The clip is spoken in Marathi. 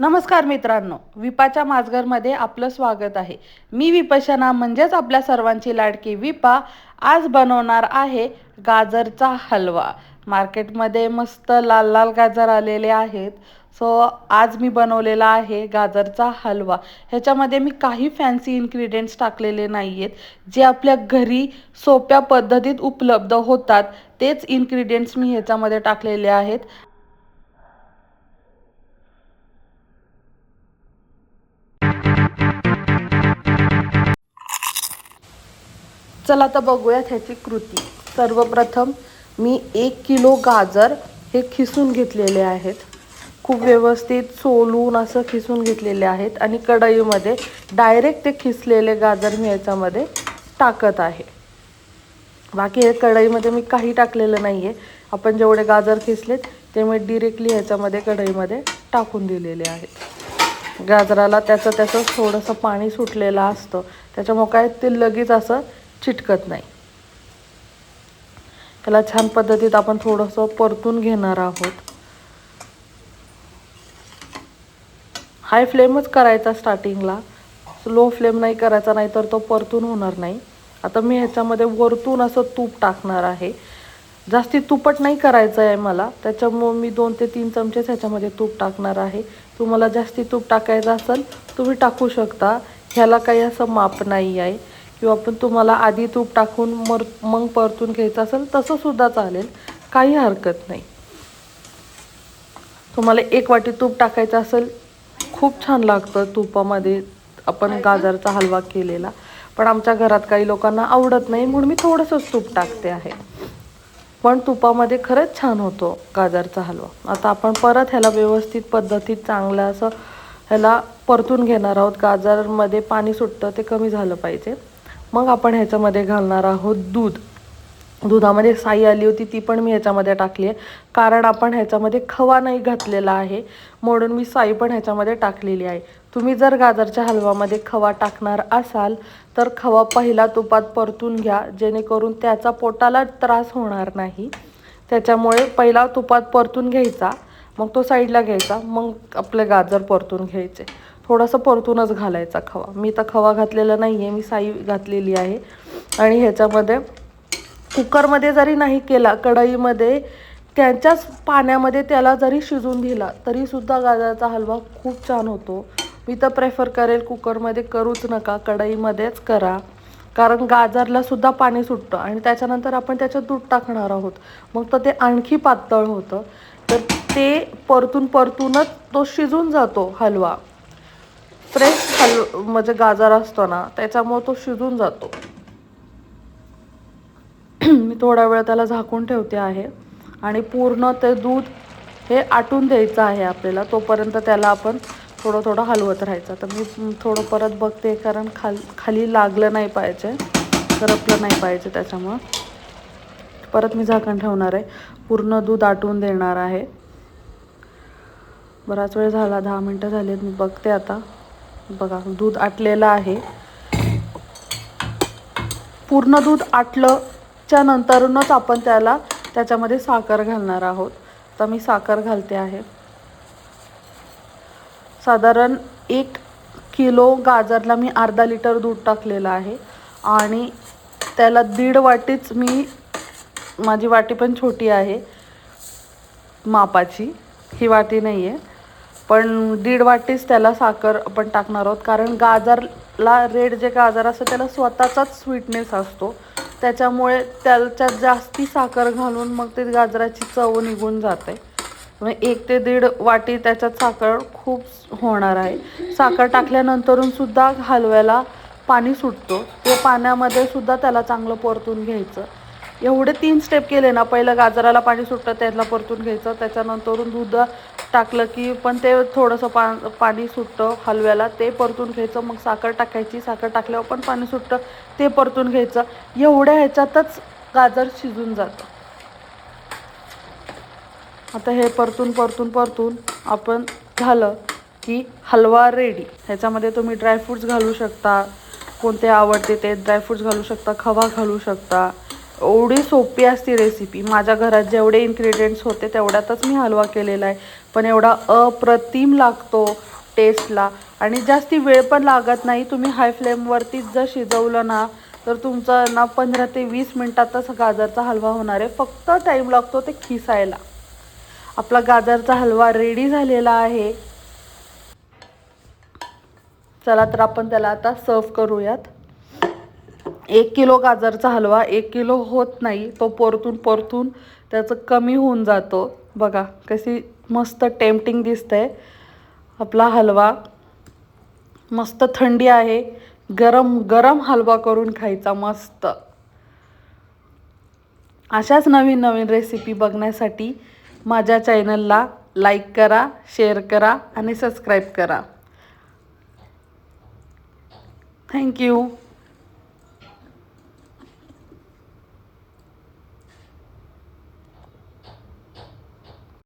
नमस्कार मित्रांनो विपाच्या माजघरमध्ये आपलं स्वागत आहे. मी विपशना म्हणजेच आपल्या सर्वांची लाडकी विपा आज बनवणार आहे गाजरचा हलवा. मार्केटमध्ये मस्त लाल लाल गाजर आलेले आहेत. सो आज मी बनवलेला आहे गाजरचा हलवा. ह्याच्यामध्ये मी काही फॅन्सी इन्ग्रेडियंट्स टाकलेले नाही आहेत जे आपल्या घरी सोप्या पद्धतीत उपलब्ध होतात तेच इन्ग्रेडियंट्स मी ह्याच्यामध्ये टाकलेले आहेत. चला आता बघूयात ह्याची कृती. सर्वप्रथम मी एक किलो गाजर हे खिसून घेतलेले आहेत. खूप व्यवस्थित सोलून असं खिसून घेतलेले आहेत आणि कढईमध्ये डायरेक्ट ते खिसलेले गाजर मी याच्यामध्ये टाकत आहे. बाकी हे कढईमध्ये मी काही टाकलेलं नाही आहे आपण जेवढे गाजर खिसलेत ते मी डिरेक्टली ह्याच्यामध्ये कढईमध्ये टाकून दिलेले आहेत. गाजराला त्याचं त्याचं थोडंसं पाणी सुटलेलं असतं. त्याच्यामुळे काय ते लगेच असं चिटकत नाही. त्याला छान पद्धतीत आपण थोडंसं परतून घेणार आहोत. हाय फ्लेमच करायचा स्टार्टिंगला लो फ्लेम नाही करायचा नाही तर तो परतून होणार नाही. आता मी ह्याच्यामध्ये वरतून असं तूप टाकणार आहे. जास्ती तुपट नाही करायचं आहे मला. त्याच्यामुळं मी दोन ते तीन चमचेच ह्याच्यामध्ये तूप टाकणार आहे. तुम्हाला जास्ती तूप टाकायचं असेल तुम्ही टाकू शकता. ह्याला काही असं माप नाही आहे. किंवा पण तुम्हाला आधी तूप टाकून मर मग परतून घ्यायचं असेल तसंसुद्धा चालेल. काही हरकत नाही. तुम्हाला एक वाटी तूप टाकायचं असेल खूप छान लागतं तुपामध्ये आपण गाजरचा हलवा केलेला. पण आमच्या घरात काही लोकांना आवडत नाही म्हणून मी थोडंसंच तूप टाकते आहे. पण तुपामध्ये खरंच छान होतो गाजरचा हलवा. आता आपण परत ह्याला व्यवस्थित पद्धतीत चांगलं असं ह्याला परतून घेणार आहोत. गाजरमध्ये पाणी सुटतं ते कमी झालं पाहिजे. मग आपण ह्याच्यामध्ये घालणार आहोत दूध. दुधामध्ये साई आली होती ती पण मी ह्याच्यामध्ये टाकली आहे. कारण आपण ह्याच्यामध्ये खवा नाही घातलेला आहे म्हणून मी साई पण ह्याच्यामध्ये टाकलेली आहे. तुम्ही जर गाजरच्या हलवामध्ये खवा टाकणार असाल तर खवा पहिला तुपात परतून घ्या जेणेकरून त्याचा पोटाला त्रास होणार नाही. त्याच्यामुळे पहिला तुपात परतून घ्यायचा मग तो साईडला घ्यायचा मग आपले गाजर परतून घ्यायचे. थोडंसं परतूनच घालायचा खवा. मी तर खवा घातलेला नाही आहे मी साई घातलेली आहे. आणि ह्याच्यामध्ये कुकरमध्ये जरी नाही केला कढईमध्ये त्याच्याच पाण्यामध्ये त्याला जरी शिजून दिला तरीसुद्धा गाजराचा हलवा खूप छान होतो. मी तर प्रेफर करेल कुकरमध्ये करूच नका कढईमध्येच करा. कारण गाजरला सुद्धा पाणी सुटतं आणि त्याच्यानंतर आपण त्याच्यात दूध टाकणार आहोत. मग तर ते आणखी पातळ होतं. तर ते परतून परतूनच तो शिजून जातो हलवा. फ्रेश हल म्हणजे गाजर असतो ना त्याच्यामुळे तो शिजून जातो. मी थोडा वेळ त्याला झाकून ठेवते आहे. आणि पूर्ण ते दूध हे आटून द्यायचं आहे आपल्याला तोपर्यंत त्याला आपण थोडं थोडं हलवत राहायचं. तर मी थोडं परत बघते कारण खाल खाली लागलं नाही पाहिजे करपलं नाही पाहिजे त्याच्यामुळं. परत मी झाकण ठेवणार आहे. पूर्ण दूध आटून देणार आहे. बराच वेळ झाला दहा मिनटं झाली मी बघते आता. बघा दूध आटलेलं आहे. पूर्ण दूध आटलंच्या नंतरूनच आपण त्याला त्याच्यामध्ये साखर घालणार आहोत. तर मी साखर घालते आहे. साधारण एक किलो गाजरला मी अर्धा लिटर दूध टाकलेलं आहे आणि त्याला दीड वाटीच मी माझी वाटी पण छोटी आहे मापाची. ही वाटी नाही आहे पण दीड वाटीच त्याला साखर आपण टाकणार आहोत. कारण गाजरला रेड जे गाजर असतं त्याला स्वतःचाच स्वीटनेस असतो. त्याच्यामुळे त्याच्यात जास्ती साखर घालून मग ते गाजराची चव निघून जाते. म्हणजे एक ते दीड वाटी त्याच्यात साखर खूप होणार आहे. साखर टाकल्यानंतरून सुद्धा हलव्याला पाणी सुटतो. ते पाण्यामध्ये सुद्धा त्याला चांगलं परतून घ्यायचं. एवढे तीन स्टेप केले ना पहिलं गाजराला पाणी सुटतं त्याला परतून घ्यायचं. त्याच्यानंतरून दूध टाकलं की पण ते थोडंसं पा पाणी सुटतं हलव्याला ते परतून घ्यायचं. मग साखर टाकायची. साखर टाकल्यावर पण पाणी सुटतं ते परतून घ्यायचं. एवढ्या ह्याच्यातच गाजर शिजून जातं. आता हे परतून परतून परतून आपण झालं की हलवा रेडी ह्याच्यामध्ये तुम्ही ड्रायफ्रूट्स घालू शकता. कोणते आवडते ते ड्रायफ्रूट्स घालू शकता खवा घालू शकता. एवढी सोपी असती रेसिपी माझ्या घरात जेवढे इन्ग्रेडियंट्स होते तेवढ्यातच मी हलवा केलेला आहे. पण एवढा अप्रतिम लागतो टेस्टला आणि जास्ती वेळ पण लागत नाही. तुम्ही हाय फ्लेमवरतीच जर शिजवलं ना तर तुमचं ना पंधरा ते वीस मिनटातच गाजरचा हलवा होणार आहे. फक्त टाईम लागतो ते खिसायला. आपला गाजरचा हलवा रेडी झालेला आहे. चला तर आपण त्याला आता सर्व करूयात. एक किलो गाजरचा हलवा एक किलो होत नाही. तो परतून परतून त्याचं कमी होऊन जातो. बघा कशी मस्त टेम्पटिंग आहे आपला हलवा मस्त थंडी आहे. गरम गरम हलवा करून खायचा मस्त. अशाच नवीन नवीन रेसिपी बघण्यासाठी माझ्या चॅनलला लाईक करा शेअर करा आणि सबस्क्राईब करा. थँक्यू